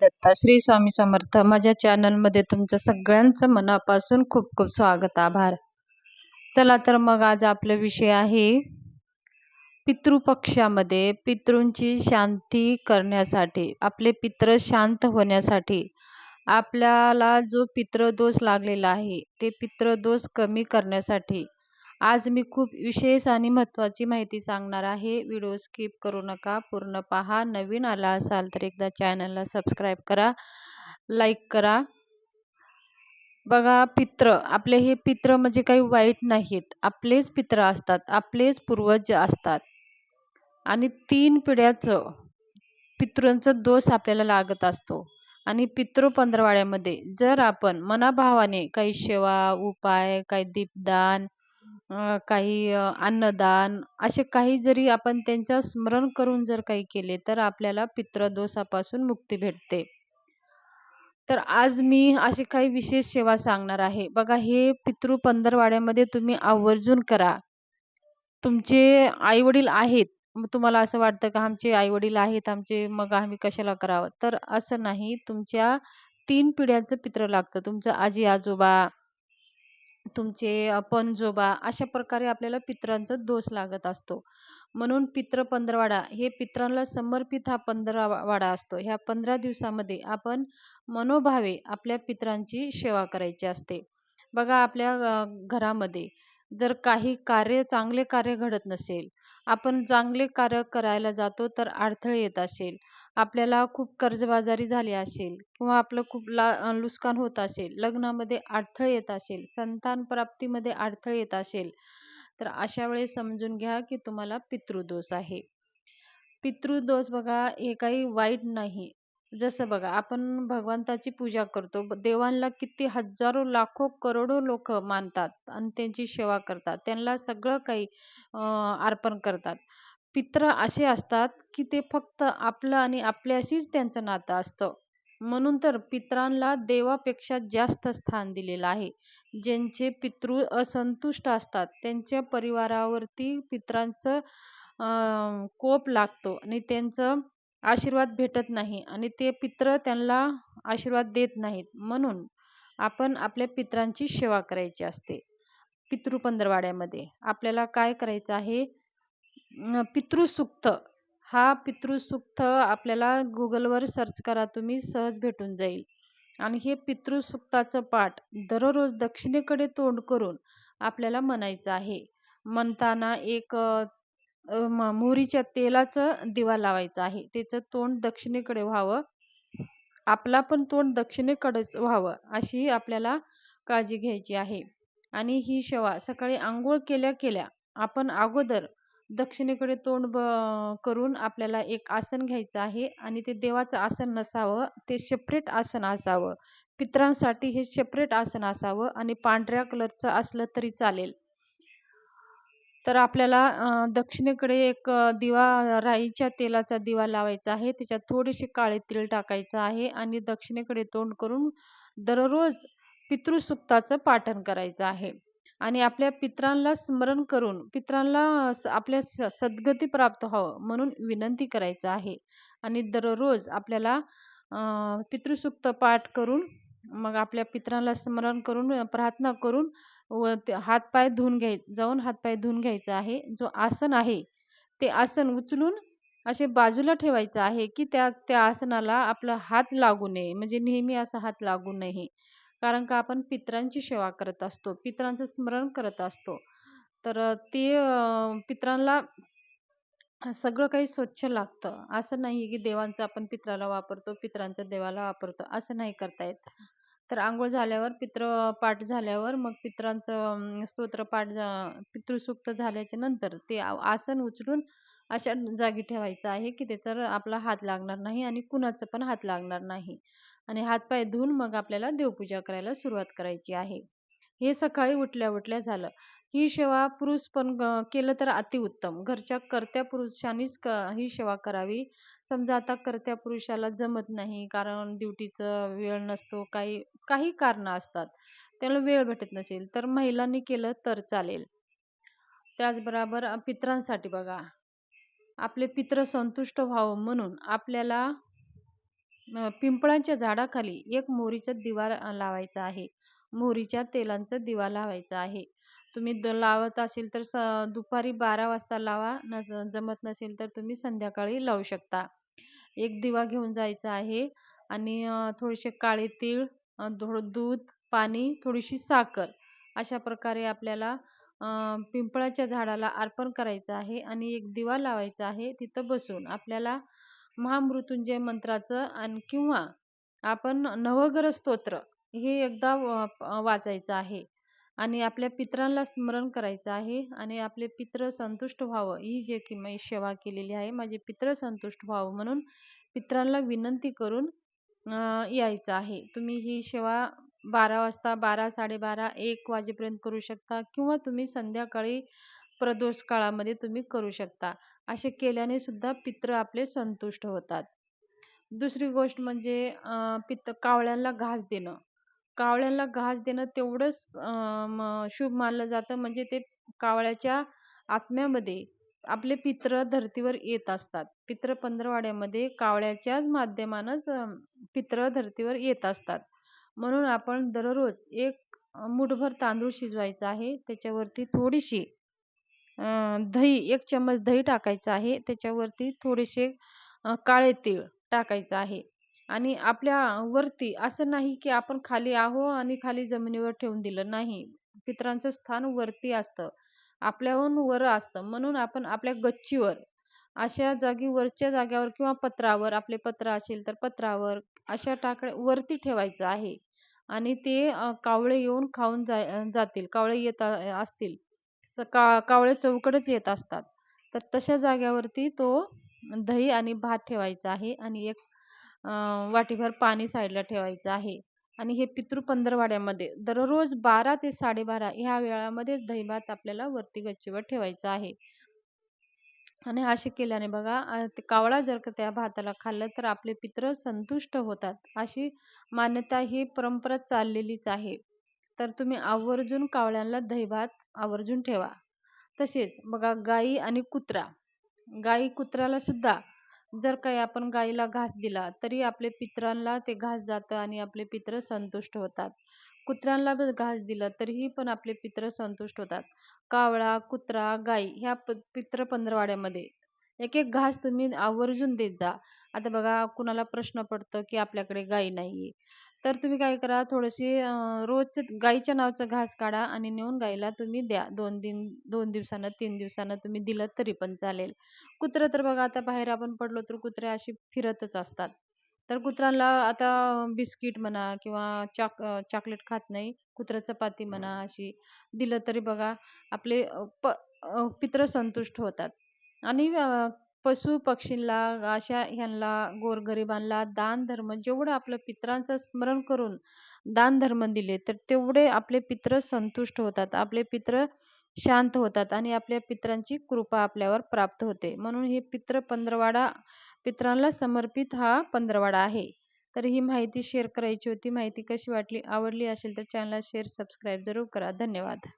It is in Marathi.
दत्ता. श्री स्वामी समर्थ माझ्या चॅनलमध्ये तुमचं सगळ्यांचं मनापासून खूप खूप स्वागत आभार. चला तर मग आज आपला विषय आहे पितृपक्षामध्ये पितृंची शांती करण्यासाठी आपले पित्र शांत होण्यासाठी आपल्याला जो पितृदोष लागलेला आहे ते पितृदोष कमी करण्यासाठी आज मी खूप विशेष आणि महत्त्वाची माहिती सांगणार आहे. व्हिडिओ स्किप करू नका. पूर्ण पहा. नवीन आला असाल तर एकदा चॅनलला सबस्क्राईब करा. लाईक करा. बघा पित्र. आपले हे पित्र म्हणजे काही वाईट नाहीत. आपलेच पित्र असतात. आपलेच पूर्वज असतात. आणि तीन पिढ्याचं पितृंचा दोष आपल्याला लागत असतो. आणि पितृ पंधरवाड्यामध्ये जर आपण मनाभावाने काही सेवा उपाय काही दीपदान काही अन्नदान असे काही जरी आपण त्यांचा स्मरण करून जर काही केले तर आपल्याला पितृदोषापासून मुक्ती भेटते. तर आज मी अशी काही विशेष सेवा सांगणार आहे. बघा हे पितृ पंधरवाड्यामध्ये तुम्ही आवर्जून करा. तुमचे आईवडील आहेत. मग तुम्हाला असं वाटतं का आमचे आईवडील आहेत आमचे मग आम्ही कशाला करावं? तर असं नाही. तुमच्या तीन पिढ्यांचं पित्र लागतं. तुमचं आजी आजोबा तुमचे पणजोबा अशा प्रकारे आपल्याला पित्रांचा दोष लागत असतो. म्हणून पित्र पंधरवाडा हे पित्रांना समर्पित हा पंधरावाडा असतो. ह्या पंधरा दिवसामध्ये आपण मनोभावे आपल्या पित्रांची सेवा करायची असते. बघा आपल्या घरामध्ये जर काही कार्य चांगले कार्य घडत नसेल आपण चांगले कार्य करायला जातो तर अडथळे येत असेल. आपल्याला खूप कर्जबाजारी झाली असेल किंवा आपलं खूप ला नुकसान होत असेल लग्नामध्ये अडथळे येत असेल संतान प्राप्तीमध्ये अडथळे येत असेल तर अशा वेळेस समजून घ्या की तुम्हाला पितृदोष आहे. पितृदोष बघा हे काही वाईट नाही. जसं बघा आपण भगवंताची पूजा करतो देवांना किती हजारो लाखो करोडो लोक मानतात आणि त्यांची सेवा करतात. त्यांना सगळं काही अर्पण करतात. पित्र असे असतात की ते फक्त आपलं आणि आपल्याशीच त्यांचं नातं असतं. म्हणून तर पित्रांना देवापेक्षा जास्त स्थान दिलेलं आहे. ज्यांचे पितृ असंतुष्ट असतात त्यांच्या परिवारावरती पित्रांचं कोप लागतो आणि त्यांचं आशीर्वाद भेटत नाही आणि ते पित्र त्यांना आशीर्वाद देत नाहीत. म्हणून आपण आपल्या पित्रांची सेवा करायची असते. पितृपंधरवाड्यामध्ये आपल्याला काय करायचं आहे? पितृसुक्त. हा पितृसुक्त आपल्याला गुगलवर सर्च करा तुम्ही सहज भेटून जाईल. आणि हे पितृसुक्ताचं पाठ दररोज दक्षिणेकडे तोंड करून आपल्याला म्हणायचं आहे. म्हणताना एक मोहरीच्या तेलाचं दिवा लावायचा आहे. त्याचं तोंड दक्षिणेकडे व्हावं. आपला पण तोंड दक्षिणेकडेच व्हावं अशी आपल्याला काळजी घ्यायची आहे. आणि ही शेवा सकाळी आंघोळ केल्या केल्या आपण अगोदर दक्षिणेकडे तोंड ब करून आपल्याला एक आसन घ्यायचं आहे आणि ते देवाचं आसन नसावं ते सेपरेट आसन असावं. पित्रांसाठी हे सेपरेट आसन असावं आणि पांढऱ्या कलरचं असलं तरी चालेल. तर आपल्याला दक्षिणेकडे एक दिवा राईच्या तेलाचा दिवा लावायचा आहे. त्याच्यात थोडीशी काळे तीळ टाकायचं आहे आणि दक्षिणेकडे तोंड करून दररोज पितृसुक्ताचं पाठन करायचं आहे. आणि आपल्या पित्रांला स्मरण करून पित्रांला आपल्या सद्गती प्राप्त व्हावं म्हणून विनंती करायचं आहे. आणि दररोज आपल्याला पितृसुक्त पाठ करून मग आपल्या पित्रांला स्मरण करून प्रार्थना करून व ते हातपाय धुवून घ्याय जाऊन हातपाय धुवून घ्यायचा आहे. जो आसन आहे ते आसन उचलून असे बाजूला ठेवायचं आहे की त्या त्या आसनाला आपला हात लागू नये. म्हणजे नेहमी असा हात लागू नये. कारण का आपण पित्रांची सेवा करत असतो पित्रांचं स्मरण करत असतो. तर ते पित्रांना सगळं काही स्वच्छ लागतं. असं नाही की देवांचं आपण पित्राला वापरतो पित्रांचं देवाला वापरतो असं नाही करता येत. तर आंघोळ झाल्यावर पित्र पाठ झाल्यावर मग पित्रांचं स्तोत्र पाठ पितृसुक्त झाल्याच्यानंतर ते आसन उचलून अशा जागी ठेवायचं आहे की त्याचा आपला हात लागणार नाही आणि कुणाचं पण हात लागणार नाही. आणि हातपाय धुवून मग आपल्याला देवपूजा करायला सुरुवात करायची आहे. हे सकाळी उठल्या उठल्या झालं. ही सेवा पुरुष पण केलं तर अतिउत्तम घरच्या कर्त्या पुरुषांनीच क ही सेवा करावी. समजा आता कर्त्या पुरुषाला जमत नाही कारण ड्युटीचं वेळ नसतो काही काही कारणं असतात. त्याला वेळ भेटत नसेल तर महिलांनी केलं तर चालेल. त्याचबरोबर पित्रांसाठी बघा. आपले पित्र संतुष्ट व्हावं म्हणून आपल्याला अ, पिंपळाच्या झाडाखाली एक मोहरीचा दिवा अ, लावायचा आहे. मोहरीच्या तेलांचा दिवा लावायचा आहे. तुम्ही द लावत असेल तर स दुपारी 12 वाजता लावा. नस जमत नसेल तर तुम्ही संध्याकाळी लावू शकता. एक दिवा घेऊन जायचा आहे आणि अ, थोडेसे काळे तीळ, अ, थोडं दूध, पाणी, थोडीशी साखर अशा प्रकारे आपल्याला अ, पिंपळाच्या झाडाला अर्पण करायचं आहे आणि एक दिवा लावायचा आहे. तिथं बसून आपल्याला महामृत्युंजय मंत्राचं आणि किंवा आपण नवग्रह स्तोत्र हे एकदा वाचायचं आहे. आणि आपल्या पित्रांना स्मरण करायचं आहे. आणि आपले पितृ संतुष्ट व्हावं, ही जे की मी सेवा केलेली आहे, माझे पितृ संतुष्ट व्हावं म्हणून पित्रांना विनंती करून यायचं आहे. तुम्ही ही सेवा 12 वाजता, 12, 12:30, 1 वाजेपर्यंत करू शकता. किंवा तुम्ही संध्याकाळी प्रदोष काळामध्ये तुम्ही करू शकता. असे केल्याने सुद्धा पित्र आपले संतुष्ट होतात. दुसरी गोष्ट म्हणजे पित्त कावळ्यांना घास देणं. कावळ्यांना घास देणं तेवढंच म शुभ मानलं जातं म्हणजे ते कावळ्याच्या आत्म्यामध्ये आपले पित्र धर्तीवर येत असतात. पित्र पंधरवाड्यामध्ये कावळ्याच्याच माध्यमानंच पित्र धर्तीवर येत असतात. म्हणून आपण दररोज एक मुठभर मूठभर तांदूळ शिजवायचा आहे. त्याच्यावरती थोडीशी दही एक चम्मच दही टाकायचं आहे. त्याच्यावरती थोडेसे काळे तीळ टाकायचं आहे आणि आपल्या वरती असं नाही की आपण खाली आहो आणि खाली जमिनीवर ठेवून दिलं. नाही. पितरांचं स्थान वरती असतं. आपल्याहून वर असतं. म्हणून आपण आपल्या गच्चीवर अशा जागी वरच्या जाग्यावर किंवा पत्रावर आपले पत्र असेल तर पत्रावर अशा टाकड्या वरती ठेवायचं आहे आणि ते कावळे येऊन खाऊन जा जातील. कावळे येत असतील. सका का कावळे चौकडच येत असतात. तर तशा जाग्यावरती तो दही आणि भात ठेवायचा आहे आणि एक वाटीभर पाणी साईडला ठेवायचं आहे आणि हे पितृ पंधरवाड्यामध्ये दररोज 12 ते 12:30 ह्या वेळामध्ये दही-भात आपल्याला वरती गच्चीवर ठेवायचा आहे. आणि असे केल्याने बघा ते कावळा जर का त्या भाताला खाल्लं तर आपले पित्र संतुष्ट होतात. अशी मान्यता ही परंपरा चाललेलीच आहे. तर तुम्ही आवर्जून कावळ्यांना दही-भात आवर्जून ठेवा. तसेच बघा गाई आणि कुत्रा. गाई कुत्र्याला सुद्धा जर काही आपण गाईला घास दिला तरी आपले पित्रांना ते घास जातं आणि आपले पित्र संतुष्ट होतात. कुत्र्यांना जर घास दिलं तरीही पण आपले पित्र संतुष्ट होतात. कावळा, कुत्रा, गाई ह्या प पित्र पंधरवाड्यामध्ये एक-एक घास तुम्ही आवर्जून देत जा. आता बघा कुणाला प्रश्न पडतो की आपल्याकडे गाई नाहीये. तर तुम्ही काय करा थोडीशी अ, रोजचं गाईच्या नावाचा घास काढा आणि नेऊन गाईला तुम्ही द्या. 2 दिन 2 दिवसानं, 3 दिवसानं तुम्ही दिलं तरी पण चालेल. कुत्रं तर बघा आता बाहेर आपण पडलो तर कुत्रे अशी फिरतच असतात. तर कुत्र्याला आता बिस्किट म्हणा किंवा चॉक अ, चॉकलेट खात नाही. कुत्रं चपाती म्हणा अशी दिलं तरी बघा आपले अ, प अ, पितृ संतुष्ट होतात आणि अ, पशुपक्षींला अशा ह्यांना गोरगरिबांना दान-धर्म जेवढं आपलं पितरांचं स्मरण करून दान-धर्म दिले तर तेवढे आपले पित्र संतुष्ट होतात. आपले पित्र शांत होतात आणि आपल्या पितरांची कृपा आपल्यावर प्राप्त होते. म्हणून हे पित्र पंधरवाडा पित्रांना समर्पित हा पंधरवाडा आहे. तर ही माहिती शेअर करायची होती. माहिती कशी वाटली? आवडली असेल तर चॅनलला शेअर, सबस्क्राईब जरूर करा. धन्यवाद.